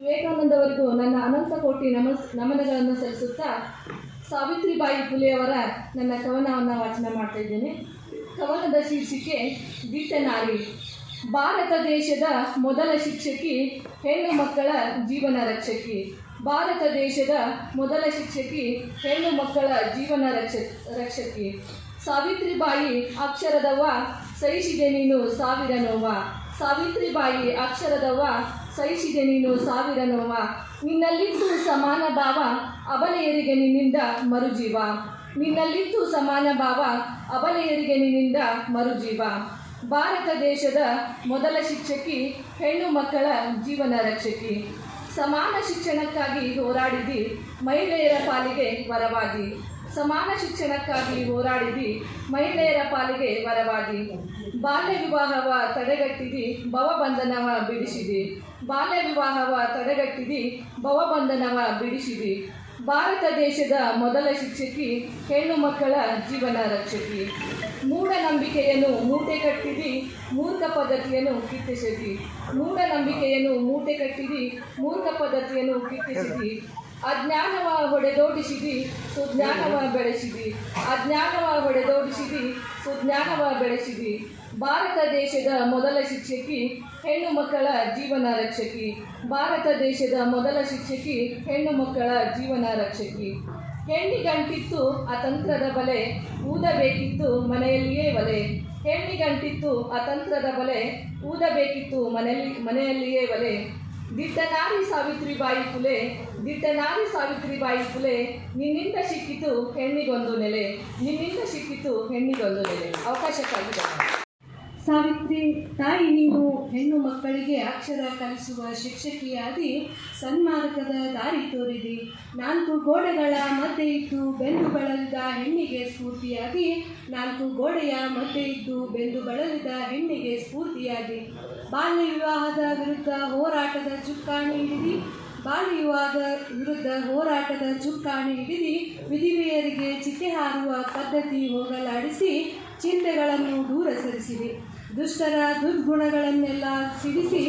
ವಿವೇಕಾನಂದವರಿಗೂ ನನ್ನ ಅನಂತ ಕೋಟಿ ನಮಸ್, ನಮನಗಳನ್ನು ಸಲ್ಲಿಸುತ್ತಾ ಸಾವಿತ್ರಿಬಾಯಿ ಫುಲೆಯವರ ನನ್ನ ಕವನವನ್ನು ವಾಚನ ಮಾಡ್ತಾ ಇದ್ದೇನೆ. ಕವನದ ಶೀರ್ಷಿಕೆ ದಿಟ್ಟನಾರಿ ಭಾರತ ದೇಶದ ಮೊದಲ ಶಿಕ್ಷಕಿ, ಹೆಣ್ಣು ಮಕ್ಕಳ ಜೀವನ ರಕ್ಷಕಿ. ಭಾರತ ದೇಶದ ಮೊದಲ ಶಿಕ್ಷಕಿ, ಹೆಣ್ಣು ಮಕ್ಕಳ ಜೀವನ ರಕ್ಷ, ರಕ್ಷಕಿ. ಸಾವಿತ್ರಿಬಾಯಿ ಅಕ್ಷರದವ್ವ ಸಹಿಸಿದೆ ನೀನು ಸಾವಿರ ನೋವ ಸಾವಿತ್ರಿಬಾಯಿ ಅಕ್ಷರದವ್ವ ಸಹಿಸಿದೆ ನೀನು ಸಾವಿರ ನೋವ. ನಿನ್ನಲ್ಲಿದ್ದು ಸಮಾನ ಭಾವ ಅಬಲೆಯರಿಗೆ ನಿನ್ನಿಂದ ಮರುಜೀವ. ನಿನ್ನಲ್ಲಿದ್ದು ಸಮಾನ ಭಾವ ಅಬಲೆಯರಿಗೆ ನಿನ್ನಿಂದ ಮರುಜೀವ. ಭಾರತ ದೇಶದ ಮೊದಲ ಶಿಕ್ಷಕಿ, ಹೆಣ್ಣು ಮಕ್ಕಳ ಜೀವನ ರಕ್ಷಕಿ. ಸಮಾನ ಶಿಕ್ಷಣಕ್ಕಾಗಿ ಹೋರಾಡಿದಿ ಮಹಿಳೆಯರ ಪಾಲಿಗೆ ವರವಾಗಿ ಸಮಾನ ಶಿಕ್ಷಣಕ್ಕಾಗಿ ಹೋರಾಡಿದಿ ಮಹಿಳೆಯರ ಪಾಲಿಗೆ ವರವಾದಿ. ಬಾಲ್ಯ ವಿವಾಹವ ತಡೆಗಟ್ಟಿದಿ, ಭವಬಂಧನವ ಬಿಡಿಸಿದಿ. ಬಾಲ್ಯ ವಿವಾಹವ ತಡೆಗಟ್ಟಿದಿ, ಭವಬಂಧನವ ಬಿಡಿಸಿದಿ. ಭಾರತ ದೇಶದ ಮೊದಲ ಶಿಕ್ಷಕಿ, ಹೆಣ್ಣು ಮಕ್ಕಳ ಜೀವನ ರಕ್ಷಕಿ. ಮೂಢನಂಬಿಕೆಯನ್ನು ಮೂಟೆ ಕಟ್ಟಿದಿ, ಮೂರ್ಖ ಪದ್ಧತಿಯನ್ನು ಕಿತ್ತಿಸಿದಿ. ಮೂಢನಂಬಿಕೆಯನ್ನು ಮೂಟೆ ಕಟ್ಟಿದಿ, ಮೂರ್ಖ ಪದ್ಧತಿಯನ್ನು ಕಿತ್ತಿಸಿದಿ. ಅಜ್ಞಾನವ ಹೊಡೆದೋಡಿಸಿದಿ ಸುಜ್ಞಾನವ ಬೆಳೆಸಿದಿ ಅಜ್ಞಾನವ ಹೊಡೆದೋಡಿಸಿದಿ ಸುಜ್ಞಾನವ ಬೆಳೆಸಿದಿ ಭಾರತ ದೇಶದ ಮೊದಲ ಶಿಕ್ಷಕಿ, ಹೆಣ್ಣು ಮಕ್ಕಳ ಜೀವನ ರಕ್ಷಕಿ. ಭಾರತ ದೇಶದ ಮೊದಲ ಶಿಕ್ಷಕಿ, ಹೆಣ್ಣು ಮಕ್ಕಳ ಜೀವನ ರಕ್ಷಕಿ. ಹೆಣ್ಣಿಗಂಟಿತ್ತು ಅತಂತ್ರದ ಬಲೆ, ಊದಬೇಕಿತ್ತು ಮನೆಯಲ್ಲಿಯೇ ಒಲೆ. ಹೆಣ್ಣಿಗಂಟಿತ್ತು ಅತಂತ್ರದ ಬಲೆ, ಊದಬೇಕಿತ್ತು ಮನೆಯಲ್ಲಿ, ಮನೆಯಲ್ಲಿಯೇ ಒಲೆ. ದಿಟ್ಟನಾರಿ ಸಾವಿತ್ರಿಬಾಯಿ ಫುಲೆ ದಿಟ್ಟನಾರಿ ಸಾವಿತ್ರಿಬಾಯಿ ಫುಲೆ ನಿನ್ನಿಂದ ಸಿಕ್ಕಿತು ಹೆಣ್ಣಿಗೊಂದು ನೆಲೆ, ನಿನ್ನಿಂದ ಸಿಕ್ಕಿತು ಹೆಣ್ಣಿಗೊಂದು ನೆಲೆ ಅವಕಾಶಕ್ಕಾಗಿ. ಸಾವಿತ್ರಿ, ತಾಯಿ ನೀವು ಹೆಣ್ಣು ಮಕ್ಕಳಿಗೆ ಅಕ್ಷರ ಕಲಿಸುವ ಶಿಕ್ಷಕಿಯಾಗಿ ಸನ್ಮಾರ್ಗದ ದಾರಿ ತೋರಿದಿ. ನಾಲ್ಕು ಗೋಡೆಗಳ ಮಧ್ಯೆ ಇದ್ದು ಬೆಂದು ಬಳಲಿದ ಹೆಣ್ಣಿಗೆ ಸ್ಫೂರ್ತಿಯಾಗಿ, ನಾಲ್ಕು ಗೋಡೆಯ ಮಧ್ಯೆ ಇದ್ದು ಬೆಂದು ಬಳಲಿದ ಹೆಣ್ಣಿಗೆ ಸ್ಫೂರ್ತಿಯಾಗಿ. ಬಾಲ್ಯ ವಿವಾಹದ ವಿರುದ್ಧ ಹೋರಾಟದ ಚುಕ್ಕಾಣಿ ಹಿಡಿದಿ, ಬಾಲ್ಯ ವಿವಾಹದ ವಿರುದ್ಧ ಹೋರಾಟದ ಚುಕ್ಕಾಣಿ ಹಿಡಿದಿ, ವಿಧಿವೆಯರಿಗೆ ಚಿತೆ ಹಾರುವ ಪದ್ಧತಿ ಹೋಗಲಾಡಿಸಿ, ಚಿಂತೆಗಳನ್ನು ದೂರ ಸರಿಸಿದೆ ದುಷ್ಟರ ದುರ್ಗುಣಗಳನ್ನೆಲ್ಲ ಸಿಡಿಸಿ,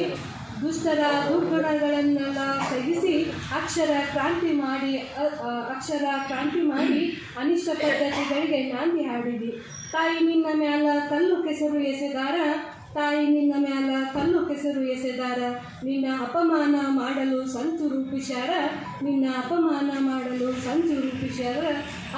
ದುಷ್ಟರ ದುರ್ಗುಣಗಳನ್ನೆಲ್ಲ ತೆಗೆಸಿ ಅಕ್ಷರ ಕ್ರಾಂತಿ ಮಾಡಿ ಅಕ್ಷರ ಕ್ರಾಂತಿ ಮಾಡಿ ಅನಿಷ್ಟ ಪದ್ಧತಿಗಳಿಗೆ ನಾಂದಿ ಹಾಡಿದಿ. ತಾಯಿ ನಿನ್ನ ಮ್ಯಾಲ ಕಲ್ಲು ಕೆಸರು ಎಸೆದಾರ, ತಾಯಿ ನಿನ್ನ ಮ್ಯಾಲ ಕಲ್ಲು ಕೆಸರು ಎಸೆದಾರ. ನಿನ್ನ ಅಪಮಾನ ಮಾಡಲು ಸಂತು ರೂಪಿಸ್ಯಾರ. ನಿನ್ನ ಅಪಮಾನ ಮಾಡಲು ಸಂತು ರೂಪಿಸ್ಯಾರ.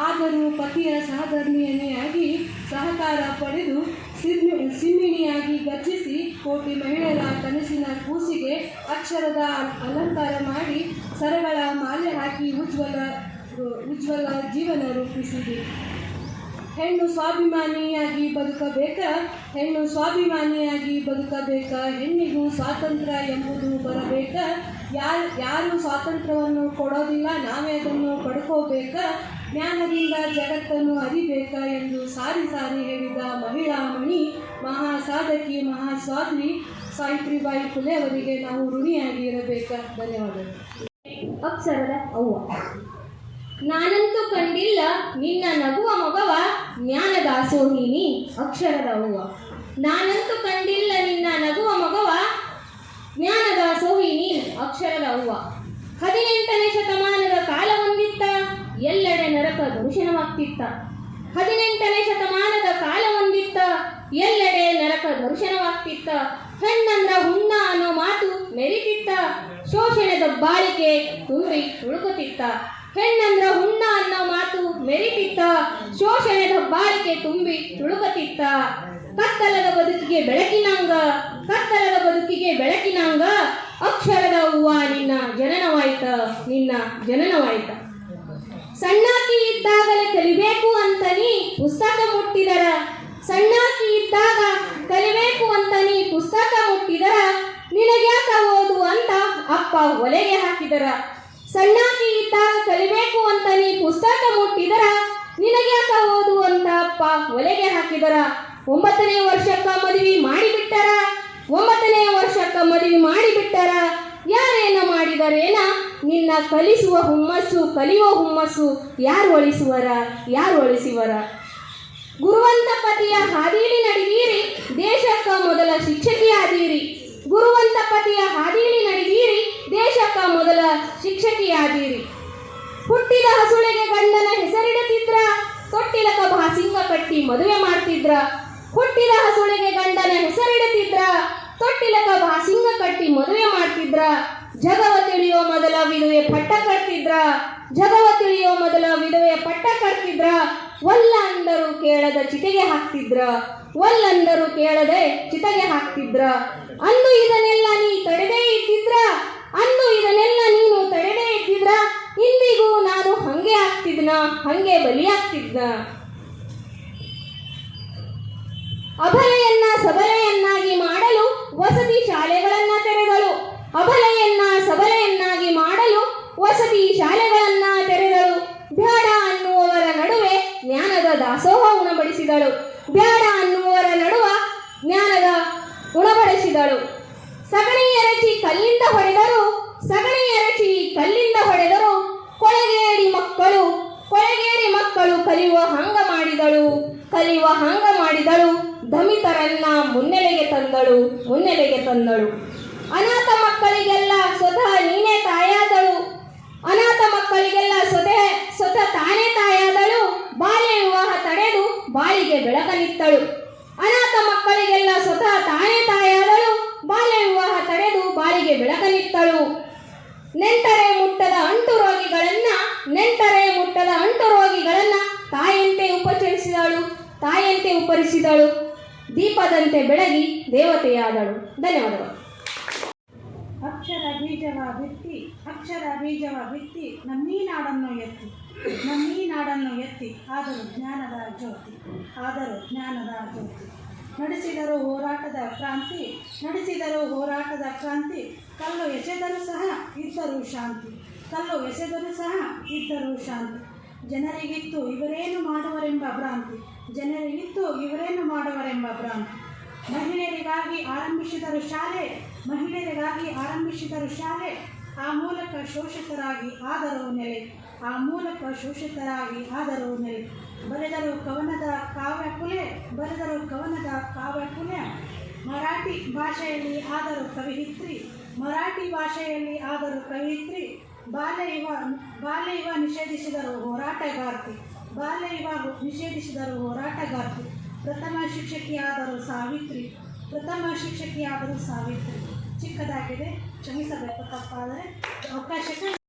ಆದರೂ ಪತಿಯ ಸಹಧರ್ಮಿಯನೆಯಾಗಿ ಸಹಕಾರ ಪಡೆದು ಸಿಮ್ಮಿ ಸಿಮಿಣಿಯಾಗಿ ಗರ್ಜಿಸಿ ಕೋಟಿ ಮಹಿಳೆಯರ ಕನಸಿನ ಕೂಸಿಗೆ ಅಕ್ಷರದ ಅಲಂಕಾರ ಮಾಡಿ ಸರಗಳ ಮಾಲೆ ಹಾಕಿ ಉಜ್ವಲ ಉಜ್ವಲ ಜೀವನ ರೂಪಿಸಿದೆ. ಹೆಣ್ಣು ಸ್ವಾಭಿಮಾನಿಯಾಗಿ ಬದುಕಬೇಕ? ಹೆಣ್ಣು ಸ್ವಾಭಿಮಾನಿಯಾಗಿ ಬದುಕಬೇಕ? ಹೆಣ್ಣಿಗೂ ಸ್ವಾತಂತ್ರ್ಯ ಎಂಬುದು ಬರಬೇಕ? ಯಾರು ಯಾರು ಸ್ವಾತಂತ್ರ್ಯವನ್ನು ಕೊಡೋದಿಲ್ಲ ನಾವೇ ಅದನ್ನು ಪಡ್ಕೋಬೇಕ? ಜ್ಞಾನದಿಂದ ಜಗತ್ತನ್ನು ಅರಿಬೇಕ ಎಂದು ಸಾರಿ ಸಾರಿ ಹೇಳಿದ ಮಹಿಳಾ ಮಣಿ ಮಹಾ ಸಾಧಕಿ ಮಹಾ ಸ್ವಾಮಿ ಸಾವಿತ್ರಿಬಾಯಿ ಫುಲೆ ಅವರಿಗೆ ನಾವು ಋಣಿಯಾಗಿ ಇರಬೇಕ ಧನ್ಯವಾದಗಳು. ಅಪ್ಸರದ ಅವ್ವ. ನಾನಂತೂ ಕಂಡಿಲ್ಲ, ನಿನ್ನ ನಗುವ ಮಗವ ಜ್ಞಾನದಾಸೋಹಿನಿ ಅಕ್ಷರದ ಹೂವ ನಾನಂತೂ ಕಂಡಿಲ್ಲ, ನಿನ್ನ ನಗುವ ಮಗವ ಜ್ಞಾನದಾಸೋಹಿನಿ ಅಕ್ಷರದ ಹೂವ ಹದಿನೆಂಟನೇ ಶತಮಾನದ ಕಾಲ ಹೊಂದಿತ್ತ, ಎಲ್ಲೆಡೆ ನರಕ ದರ್ಶನವಾಗ್ತಿತ್ತ. ಹದಿನೆಂಟನೇ ಶತಮಾನದ ಕಾಲ ಹೊಂದಿತ್ತ, ಎಲ್ಲೆಡೆ ನರಕ ದರ್ಶನವಾಗ್ತಿತ್ತ. ಹೆಣ್ಣಂದ್ರ ಹುಣ್ಣ ಅನ್ನೋ ಮಾತು ಮೆರಿತಿತ್ತ, ಶೋಷಣೆದ ಬಾಳಿಕೆ ತುಂಬಿ ತುಳುಕುತ್ತಿತ್ತ. ಹೆಣ್ಣಂದ್ರ ಹುಣ್ಣ ಅನ್ನೋ ಮಾತು ಮೆರಿತಿತ್ತ, ಶೋಷಣೆದ ಬಾಳಿಕೆ ತುಂಬಿ ತುಳುಕತಿತ್ತ ಕತ್ತಲದ ಬದುಕಿಗೆ ಬೆಳಕಿನಾಂಗ, ಕತ್ತಲದ ಬದುಕಿಗೆ ಬೆಳಕಿನಾಂಗ, ಅಕ್ಷರದ ಹೂವ ನಿನ್ನ ಜನನವಾಯ್ತ ನಿನ್ನ ಜನನವಾಯ್ತ. ಸಣ್ಣಾಕಿ ಇದ್ದಾಗಲೇ ಕಲಿಬೇಕು ಅಂತ ನೀ ಪುಸ್ತಕ ಮುಟ್ಟಿದರ. ಸಣ್ಣಾಕಿ ಇದ್ದಾಗ ಕಲಿಬೇಕು ಅಂತ ನೀ ಪುಸ್ತಕ ಮುಟ್ಟಿದರ. ನಿನಗ್ಯಾಕ ಓದು ಅಂತ ಅಪ್ಪ ಒಲೆಗೆ ಹಾಕಿದರ. ಸಣ್ಣಾಕಿ ಇದ್ದಾಗ ಕಲಿಬೇಕು ಅಂತ ನೀ ಪುಸ್ತಕ ಮುಟ್ಟಿದರ ನಿನಗ್ಯಾಕ ಓದು ಅಂತ ಅಪ್ಪ ಒಲೆಗೆ ಹಾಕಿದರ. ಒಂಬತ್ತನೇ ವರ್ಷಕ್ಕ ಮದುವೆ ಮಾಡಿಬಿಟ್ಟರ, ಒಂಬತ್ತನೇ ವರ್ಷಕ್ಕ ಮದುವೆ ಮಾಡಿಬಿಟ್ಟರ. ಯಾರೇನ ಮಾಡಿದರೇನ? ನಿನ್ನ ಕಲಿಸುವ ಹುಮ್ಮಸ್ಸು, ಕಲಿಯುವ ಹುಮ್ಮಸ್ಸು ಯಾರು ಒಳಿಸುವರ ಯಾರು ಒಳಿಸುವರ ಗುರುವಂತ ಪತಿಯ ಹಾದಿಯಲ್ಲಿ ನಡೆದೀರಿ ದೇಶಕ್ಕ ಮೊದಲ ಶಿಕ್ಷಕಿಯಾದೀರಿ ಗುರುವಂತ ಪತಿಯ ಹಾದಿಲಿ ನಡೆದೀರಿ ದೇಶಕ್ಕ ಶಿಕ್ಷಕಿಯಾದಿರಿ. ಹುಟ್ಟಿದ ಹಸುಳೆಗೆ ಗಂಡನ ಹೆಸರಿಡುತ್ತಿದ್ರ ತೊಟ್ಟಿಲಕ ಭಾಸಿಂಗ ಕಟ್ಟಿ ಮದುವೆ ಮಾಡ್ತಿದ್ರ. ಹುಟ್ಟಿದ ಹಸುಳೆಗೆ ಗಂಡನ ಹೆಸರಿಡುತ್ತಿದ್ರ ತೊಟ್ಟಿಲಕ ಭಾಸಿಂಗ ಕಟ್ಟಿ ಮದುವೆ ಮಾಡ್ತಿದ್ರ. ಜಗವ ತಿಳಿಯೋ ಮೊದಲ ವಿಧವೆ ಪಟ್ಟ ಕಟ್ತಿದ್ರ. ಜಗವ ತಿಳಿಯೋ ಮೊದಲ ವಿಧವೆ ಪಟ್ಟ ಕಟ್ತಿದ್ರ. ಒಲ್ಲ ಅಂದರು ಕೇಳದ ಚಿತೆಗೆ ಹಾಕ್ತಿದ್ರ. ಒಲ್ಲಂದರು ಕೇಳದೆ ಚಿತೆಗೆ ಹಾಕ್ತಿದ್ರ. ಅಂದು ಇದನ್ನೆಲ್ಲ ನೀ ತಡೆದೇ ಇದ್ದಿದ್ರ. ಅಂದು ಇದನ್ನೆಲ್ಲ ನೀನು ತಡೆದೇ ಇದ್ದಿದ್ರ ಇಂದಿಗೂ ನಾನು ಆಗ್ತಿದ್ನ ಹಂಗೆ ಬಲಿಯಾಗ್ತಿದ್ನ. ಅಭಲೆಯನ್ನ ಸಬಲೆಯನ್ನಾಗಿ ಮಾಡಲು ವಸತಿ ಶಾಲೆಗಳನ್ನ ತೆರೆದಳು. ಅಭಲೆಯನ್ನ ಸಬಲೆಯನ್ನಾಗಿ ಮಾಡಲು ವಸತಿ ಶಾಲೆಗಳನ್ನ ತೆರೆದಳು. ಬ್ಯಾಡ ಅನ್ನುವವರ ನಡುವೆ ಜ್ಞಾನದ ದಾಸೋಹ ಉಣಬಡಿಸಿದಳು ಬ್ಯಾಡ ಅನ್ನುವರ ನಡುವ ಜ್ಞಾನದ ಉಣಬಡಿಸಿದಳು. ಸಗಣಿ ಎರಚಿ ಕಲ್ಲಿಂದ ಹೊಡೆದರು ಸಗಣಿ ಎರಚಿ ಕಲ್ಲಿಂದ ಹೊಡೆದರು ಕೊಳಗೇಡಿ ಮಕ್ಕಳು ಕೊಳಗೇರಿ ಮಕ್ಕಳು ಕಲಿಯುವ ಹಂಗ ಮಾಡಿದಳು. ಕಲಿಯುವ ಹಂಗ ಮಾಡಿದಳು. ದಮಿತರನ್ನ ಮುನ್ನೆಲೆಗೆ ತಂದಳು. ಮುನ್ನೆಲೆಗೆ ತಂದಳು. ಅನಾಥ ಮಕ್ಕಳಿಗೆಲ್ಲ ಸ್ವತಃ ನೀನೇ ತಾಯಾದಳು. ಅನಾಥ ಮಕ್ಕಳಿಗೆಲ್ಲ ಸ್ವತಃ ಸ್ವತಃ ತಾನೇ ತಾಯಾದಳು. ಬಾಲ್ಯ ವಿವಾಹ ತಡೆದು ಬಾಳಿಗೆ ಬೆಳಕನಿತ್ತಳು ಅನಾಥ ಮಕ್ಕಳಿಗೆಲ್ಲ ಸ್ವತಃ ತಾನೇ ತಾಯಂತೆ ದೀಪದಂತೆ ಬೆಳಗಿ ದೇವತೆಯಾದಳು. ಧನ್ಯವಾದಗಳು. ಅಕ್ಷರ ಬೀಜವ ಬಿತ್ತಿ, ಅಕ್ಷರ ಬೀಜವ ಬಿತ್ತಿ, ನಮ್ಮೀ ನಾಡನ್ನು ಎತ್ತಿ, ನಮ್ಮೀ ನಾಡನ್ನು ಎತ್ತಿ, ಆದರೂ ಜ್ಞಾನದ ಜ್ಯೋತಿ, ಆದರೂ ಜ್ಞಾನದ ಜ್ಯೋತಿ. ನಡೆಸಿದರು ಹೋರಾಟದ ಕ್ರಾಂತಿ, ನಡೆಸಿದರು ಹೋರಾಟದ ಕ್ರಾಂತಿ, ಕಲ್ಲು ಎಸೆದರೂ ಸಹ ಇದ್ದರೂ ಶಾಂತಿ, ಕಲ್ಲು ಎಸೆದರೂ ಸಹ ಇದ್ದರೂ ಶಾಂತಿ. ಜನರಿಗಿತ್ತು, ಇವರೇನು ಮಾಡುವರೆಂಬ ಭ್ರಾಂತಿ. ಜನರಿಗಿತ್ತು, ಇವರೇನು ಮಾಡುವರೆಂಬ ಭ್ರಾಂತಿ. ಮಹಿಳೆಯರಿಗಾಗಿ ಆರಂಭಿಸಿದರು ಶಾಲೆ, ಮಹಿಳೆಯರಿಗಾಗಿ ಆರಂಭಿಸಿದರು ಶಾಲೆ. ಆ ಮೂಲಕ ಶೋಷಿತರಾಗಿ ಆದರೂ ನೆಲೆ, ಆ ಮೂಲಕ ಶೋಷಿತರಾಗಿ ಆದರೂ ನೆಲೆ. ಬರೆದರು ಕವನದ ಕಾವ್ಯ ಕುಲೆ, ಬರೆದರು ಕವನದ ಕಾವ್ಯ ಕುಲೆ. ಮರಾಠಿ ಭಾಷೆಯಲ್ಲಿ ಆದರೂ ಕವಿಯಿತ್ರಿ, ಮರಾಠಿ ಭಾಷೆಯಲ್ಲಿ ಆದರೂ ಕವಿಯಿತ್ರಿ. ಬಾಲ್ಯ ವಿವಾಹ ಬಾಲ್ಯ ವಿವಾಹ ನಿಷೇಧಿಸಿದರು ಹೋರಾಟಗಾರ್ತಿ ಬಾಲ್ಯ ವಿವಾಹ ನಿಷೇಧಿಸಿದರು ಹೋರಾಟಗಾರ್ತಿ ಪ್ರಥಮ ಶಿಕ್ಷಕಿಯಾದರು ಸಾವಿತ್ರಿ. ಪ್ರಥಮ ಶಿಕ್ಷಕಿಯಾದರು ಸಾವಿತ್ರಿ. ಚಿಕ್ಕದಾಗಿದೆ, ಕ್ಷಮಿಸಬೇಕು ತಪ್ಪಾದರೆ ಅವಕಾಶಕ್ಕೆ